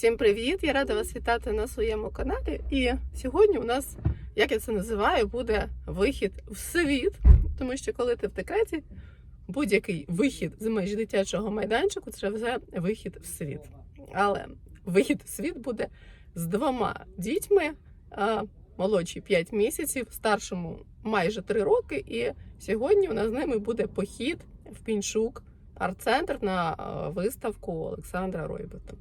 Всім привіт! Я рада вас вітати на своєму каналі. І сьогодні у нас, як я це називаю, буде вихід в світ. Тому що коли ти в декреті, будь-який вихід з межі дитячого майданчику це вже вихід в світ. Але вихід в світ буде з двома дітьми. Молодші 5 місяців, старшому майже 3 роки. І сьогодні у нас з ними буде похід в Пінчук, арт-центр на виставку Олександра Ройбета.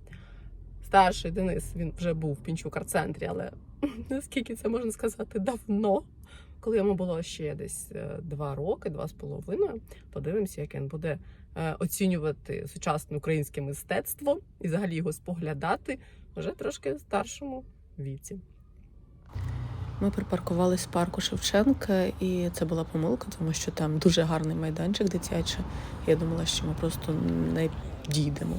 Старший Денис він вже був в Пінчук арт-центрі, але наскільки це можна сказати, давно. Коли йому було ще десь е, два роки, два з половиною, подивимося, як він буде е, оцінювати сучасне українське мистецтво і взагалі його споглядати вже трошки в старшому віці. Ми припаркувались в парку Шевченка, і це була помилка, тому що там дуже гарний майданчик дитячий. Я думала, що ми просто не дійдемо.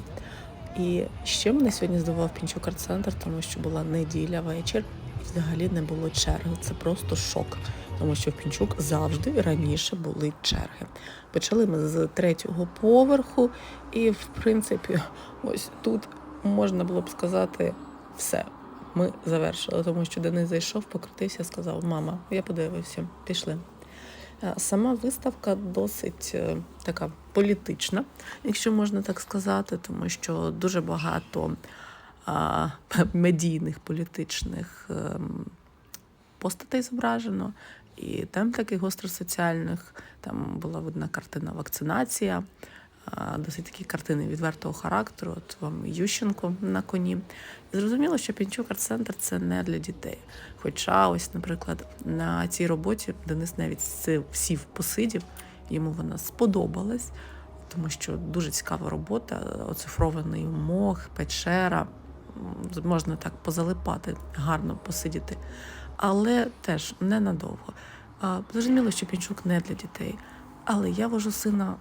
І ще мене сьогодні здивував Пінчук арт-центр, тому що була неділя вечір, і взагалі не було черги. Це просто шок, тому що в Пінчук завжди раніше були черги. Почали ми з третього поверху, і в принципі, ось тут можна було б сказати все. Ми завершили, тому що Денис зайшов, покрутився, сказав: Мама, я подивився, пішли. Е, Сама виставка досить е, така політична, якщо можна так сказати, тому що дуже багато медійних політичних ем, постатей зображено, і тем таких гостросоціальних. Там була видна картина вакцинація, досить такі картини відвертого характеру. От вам Ющенко на коні. І зрозуміло, що Пінчук арт-центр це не для дітей. Хоча, ось, наприклад, на цій роботі Денис навіть сів, посидів, йому вона сподобалась, тому що дуже цікава робота, оцифрований мох, печера. Можна так позалипати, гарно посидіти. Але теж ненадовго. Зрозуміло, що Пінчук не для дітей. Але я вожу сина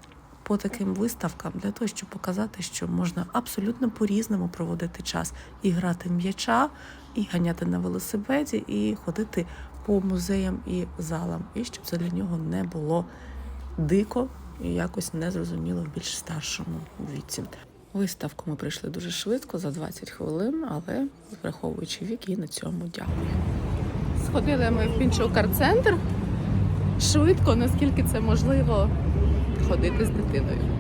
по таким виставкам для того, щоб показати, що можна абсолютно по-різному проводити час і грати м'яча, і ганяти на велосипеді, і ходити по музеям і залам, і щоб це для нього не було дико і якось незрозуміло в більш старшому віці. Виставку ми прийшли дуже швидко, за 20 хвилин, але враховуючи вік, і на цьому дякую. Сходили ми в Пінчук арт-центр швидко, наскільки це можливо ходити з дитиною.